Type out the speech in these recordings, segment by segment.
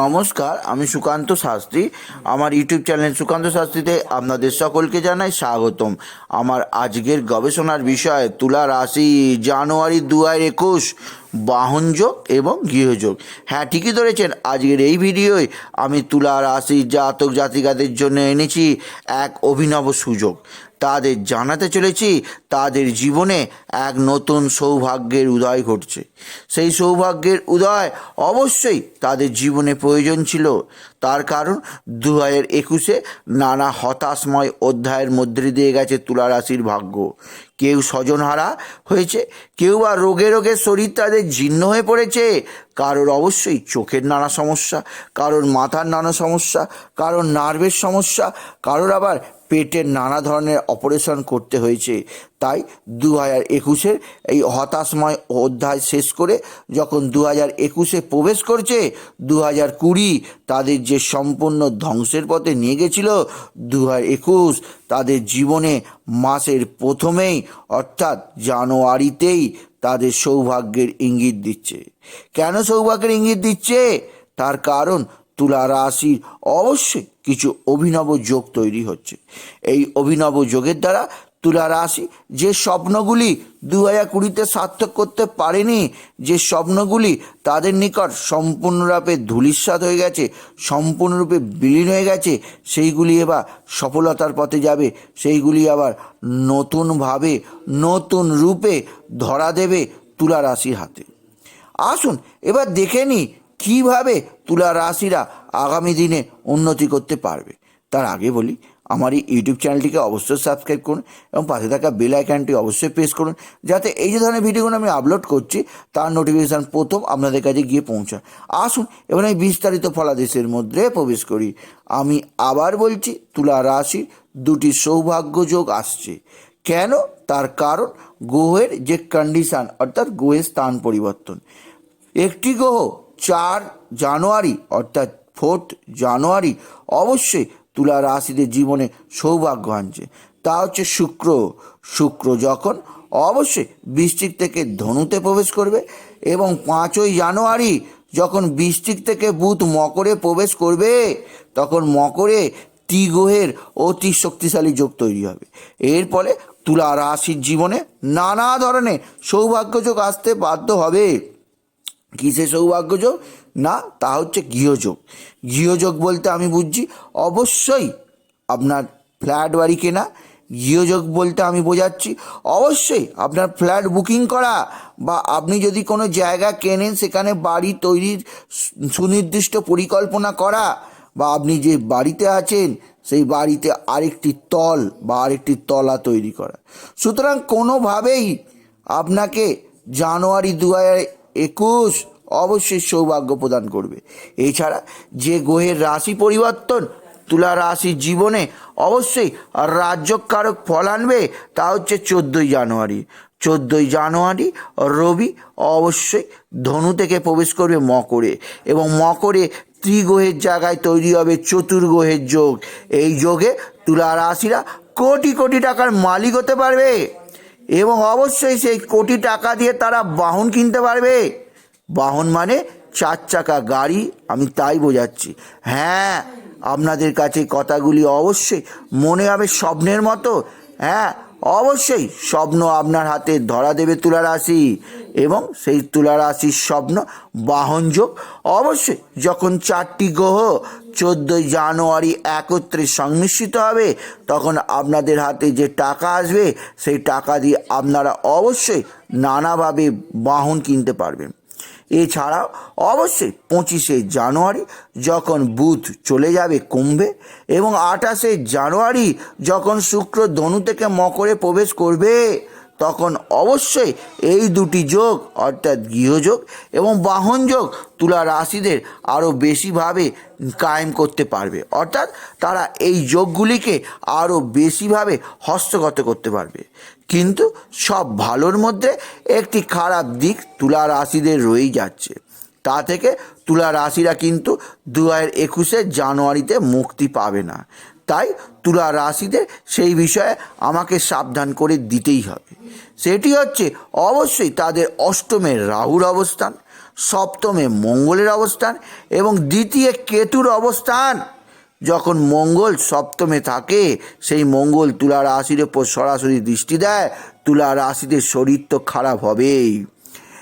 নমস্কার, আমি সুকান্ত শাস্ত্রী। আমার ইউটিউব চ্যানেল সুকান্ত শাস্ত্রীতে আপনাদের সকলকে জানাই স্বাগতম। আমার আজকের গবেষণার বিষয়, তুলা রাশি, জানুয়ারি দু হাজার একুশ। বাহনযোগ এবং গৃহযোগ। হ্যাঁ ঠিকই ধরেছেন। আজকের এই ভিডিওয় আমি তুলা রাশি জাতক জাতিকাদের জন্য এনেছি এক অভিনব সুযোগ। তাদের জানাতে চলেছি, তাদের জীবনে এক নতুন সৌভাগ্যের উদয় ঘটছে। সেই সৌভাগ্যের উদয় অবশ্যই তাদের জীবনে প্রয়োজন ছিল। তার কারণ দু হাজার একুশে নানা হতাশময় অধ্যায়ের মধ্যে দিয়ে গেছে তুলা রাশির ভাগ্য। কেউ স্বজনহারা হয়েছে, কেউ বা রোগে রোগে শরীর তাদের জীর্ণ হয়ে পড়েছে। কারোর অবশ্যই চোখের নানা সমস্যা, কারোর মাথার নানা সমস্যা, কারোর নার্ভের সমস্যা, কারোর আবার পেটের নানা ধরনের অপারেশন করতে হয়েছে। তাই দু হাজার একুশের এই হতাশময় অধ্যায় শেষ করে যখন দু হাজার একুশে প্রবেশ করছে দু হাজার কুড়ি তাদের যে সম্পূর্ণ ধ্বংসের পথে নিয়ে গেছিল দু হাজার একুশ তাদের জীবনে মাসের প্রথমেই, অর্থাৎ জানুয়ারিতেই তাদের সৌভাগ্যের ইঙ্গিত দিচ্ছে। কেন সৌভাগ্যের ইঙ্গিত দিচ্ছে? তার কারণ তুলা রাশির অবশ্যই কিছু অভিনব যোগ তৈরি হচ্ছে। এই অভিনব যোগের দ্বারা তুলা রাশি যে স্বপ্নগুলি দু হাজার কুড়িতে সার্থক করতে পারেনি, যে স্বপ্নগুলি তাদের নিকট সম্পূর্ণরূপে ধূলিস্বাদ হয়ে গেছে, সম্পূর্ণরূপে বিলীন হয়ে গেছে, সেইগুলি এবার সফলতার পথে যাবে, সেইগুলি আবার নতুনভাবে, নতুন রূপে ধরা দেবে তুলা রাশির হাতে। আসুন, এবার দেখে নিই কীভাবে তুলা রাশিরা আগামী দিনে উন্নতি করতে পারবে? তার আগে বলি, আমার এই ইউটিউব চ্যানেলটিকে অবশ্যই সাবস্ক্রাইব করুন এবং পাশে থাকা বেল আইকনটি অবশ্যই প্রেস করুন যাতে এই যে ধরনের ভিডিওগুলো আমি আপলোড করছি, তার নোটিফিকেশান প্রথম আপনাদের কাছে গিয়ে পৌঁছায়। আসুন, এবার আমি বিস্তারিত ফলাদেশের মধ্যে প্রবেশ করি। আমি আবার বলছি, তুলা রাশির দুটি সৌভাগ্য যোগ আসছে। কেন? তার কারণ, গ্রহের যে কন্ডিশান অর্থাৎ গ্রহের স্থান পরিবর্তন। একটি গ্রহ চার জানুয়ারি, অর্থাৎ ফোর্থ জানুয়ারি, অবশ্যই তুলা রাশিদের জীবনে সৌভাগ্য আনছে। তা হচ্ছে শুক্র। শুক্র যখন অবশ্যই বৃশ্চিক থেকে ধনুতে প্রবেশ করবে এবং পাঁচই জানুয়ারি যখন বৃশ্চিক থেকে বুধ মকরে প্রবেশ করবে, তখন মকরে ত্রিগ্রহের অতি শক্তিশালী যোগ তৈরি হবে। এর ফলে তুলা রাশির জীবনে নানা ধরনের সৌভাগ্য যোগ আসতে বাধ্য হবে। কিসে সৌভাগ্যযোগ না, তা হচ্ছে গৃহযোগ গৃহযোগ বলতে আমি বুঝছি, অবশ্যই আপনার ফ্ল্যাট বাড়ি কেনা। গৃহযোগ বলতে আমি বোঝাচ্ছি, অবশ্যই আপনার ফ্ল্যাট বুকিং করা বা আপনি যদি কোনো জায়গা কেনেন, সেখানে বাড়ি তৈরির সুনির্দিষ্ট পরিকল্পনা করা বা আপনি যে বাড়িতে আছেন, সেই বাড়িতে আরেকটি তল বা আরেকটি তলা তৈরি করা। সুতরাং কোনোভাবেই আপনাকে জানুয়ারি দু হাজার একুশ অবশ্যই সৌভাগ্য প্রদান করবে। এছাড়া যে গ্রহের রাশি পরিবর্তন, তুলা রাশির জীবনে অবশ্যই রাজ্যকারক ফল আনবে, তা হচ্ছে চোদ্দোই জানুয়ারি। চোদ্দোই জানুয়ারি রবি অবশ্যই ধনু থেকে প্রবেশ করবে মকরে এবং মকরে ত্রিগ্রহের জায়গায় তৈরি হবে চতুর্গ্রহের যোগ। এই যোগে তুলা রাশিরা কোটি কোটি টাকার মালিক হতে পারবে। এবং অবশ্যই সেই কোটি টাকা দিয়ে তারা বাহন কিনতে পারবে। বাহন মানে চার চাকা গাড়ি, আমি তাই বোঝাচ্ছি। হ্যাঁ আপনাদের কাছে কথাগুলি অবশ্যই মনে হবে স্বপ্নের মতো। হ্যাঁ অবশ্যই স্বপ্ন আপনার হাতে ধরা দেবে তুলা রাশি এবং সেই তুলা রাশির স্বপ্ন বাহনযোগ অবশ্যই যখন চারটি গ্রহ চোদ্দোই জানুয়ারি একত্রে সংমিশ্রিত হবে, তখন আপনাদের হাতে যে টাকা আসবে, সেই টাকা দিয়ে আপনারা অবশ্যই নানাভাবে বাহন কিনতে পারবেন। এছাড়াও অবশ্যই পঁচিশে জানুয়ারি যখন বুধ চলে যাবে কুম্ভে এবং আঠাশে জানুয়ারি যখন শুক্র ধনু থেকে মকরে প্রবেশ করবে, তখন অবশ্যই এই দুটি যোগ, অর্থাৎ গৃহযোগ এবং বাহন যোগ তুলা রাশিদের আরও বেশিভাবে কায়েম করতে পারবে। অর্থাৎ তারা এই যোগগুলিকে আরও বেশিভাবে হস্তগত করতে পারবে। কিন্তু সব ভালোর মধ্যে একটি খারাপ দিক তুলা রাশিদের রয়েই যাচ্ছে। তা থেকে তুলা রাশিরা কিন্তু দু হাজার একুশে জানুয়ারিতে মুক্তি পাবে না। তাই তুলা রাশিদের সেই বিষয়ে আমাকে সাবধান করে দিতেই হবে। সেটি হচ্ছে অবশ্যই তাদের অষ্টমের রাহুর অবস্থান, সপ্তমে মঙ্গলের অবস্থান এবং দ্বিতীয় কেতুর অবস্থান। যখন মঙ্গল সপ্তমে থাকে, সেই মঙ্গল তুলা রাশির ওপর সরাসরি দৃষ্টি দেয়, তুলা রাশিদের শরীর তো খারাপ হবেই।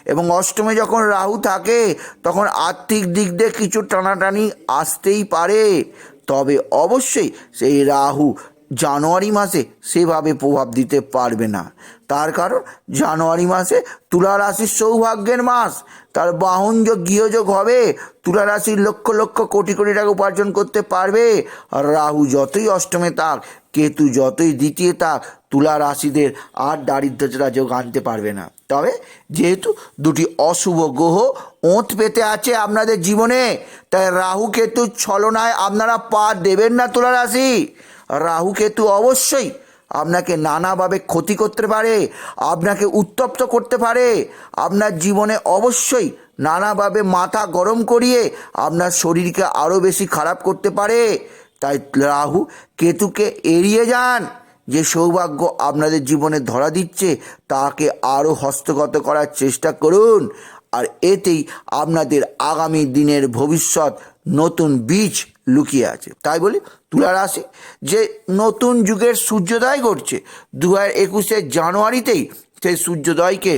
এবং অষ্টমে যখন রাহু থাকে, তখন আর্থিক দিক দিয়ে কিছু টানাটানি আসতেই পারে। তবে অবশ্যই সেই রাহু জানুয়ারি মাসে সেভাবে প্রভাব দিতে পারবে না। তার কারণ জানুয়ারি মাসে তুলা রাশির সৌভাগ্যের মাস। তার বাহনযোগ গৃহযোগ হবে। তুলা রাশির লক্ষ লক্ষ কোটি কোটি টাকা উপার্জন করতে পারবে। আর রাহু যতই অষ্টমে থাক, কেতু যতই দ্বিতীয় থাক, তুলা রাশিদের আর দারিদ্রতা যোগ আনতে পারবে না। তবে যেহেতু দুটি অশুভ গ্রহ ওঁত পেতে আছে আপনাদের জীবনে, তাই রাহু কেতু ছলনায় আপনারা পা দেবেন না তুলা রাশি। রাহু কেতু অবশ্যই আপনাকে নানাভাবে ক্ষতি করতে পারে, আপনাকে উত্তপ্ত করতে পারে, আপনার জীবনে অবশ্যই নানাভাবে মাথা গরম করিয়ে আপনার শরীরকে আরও বেশি খারাপ করতে পারে। তাই রাহু কেতুকে এড়িয়ে যান। যে সৌভাগ্য আপনাদের জীবনে ধরা দিচ্ছে, তাকে আরও হস্তগত করার চেষ্টা করুন। আর এতেই আপনাদের আগামী দিনের ভবিষ্যৎ নতুন বীজ লুকিয়ে আছে। তাই বলি তুলা রাশি যে নতুন যুগের সূর্যোদয় ঘটছে। দু হাজার একুশে জানুয়ারিতেই সেই সূর্যোদয়কে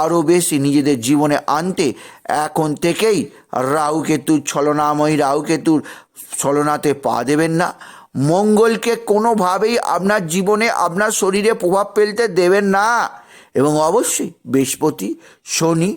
আরও বেশি নিজেদের জীবনে আনতে এখন থেকেই রাহুকেতুর ছলনাময়ী রাহুকেতুর ছলনাতে পা দেবেন না। মঙ্গলকে কোনোভাবেই আপনার জীবনে আপনার শরীরে প্রভাব ফেলতে দেবেন না। এবং অবশ্যই বৃহস্পতি, শনি,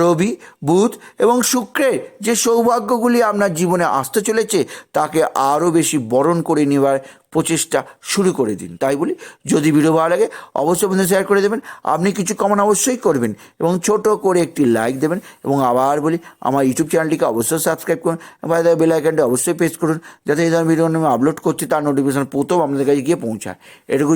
রবি, বুধ এবং শুক্রের যে সৌভাগ্যগুলি আপনার জীবনে আসতে চলেছে, তাকে আরও বেশি বরণ করে নেওয়ার প্রচেষ্টা শুরু করে দিন। তাই বলি, যদি ভিডিও ভালো লাগে, অবশ্যই বন্ধু শেয়ার করে দেবেন। আপনি কিছু কমন অবশ্যই করবেন এবং ছোট করে একটি লাইক দেবেন এবং আবার বলি, আমার ইউটিউব চ্যানেলটিকে অবশ্যই সাবস্ক্রাইব করুন। এবং বেল আইকনটি অবশ্যই প্রেস করুন, যাতে এই ধরনের ভিডিও আমি আপলোড করছি, তার নোটিফিকেশন প্রথম আপনাদের কাছে গিয়ে পৌঁছায়। এটুকু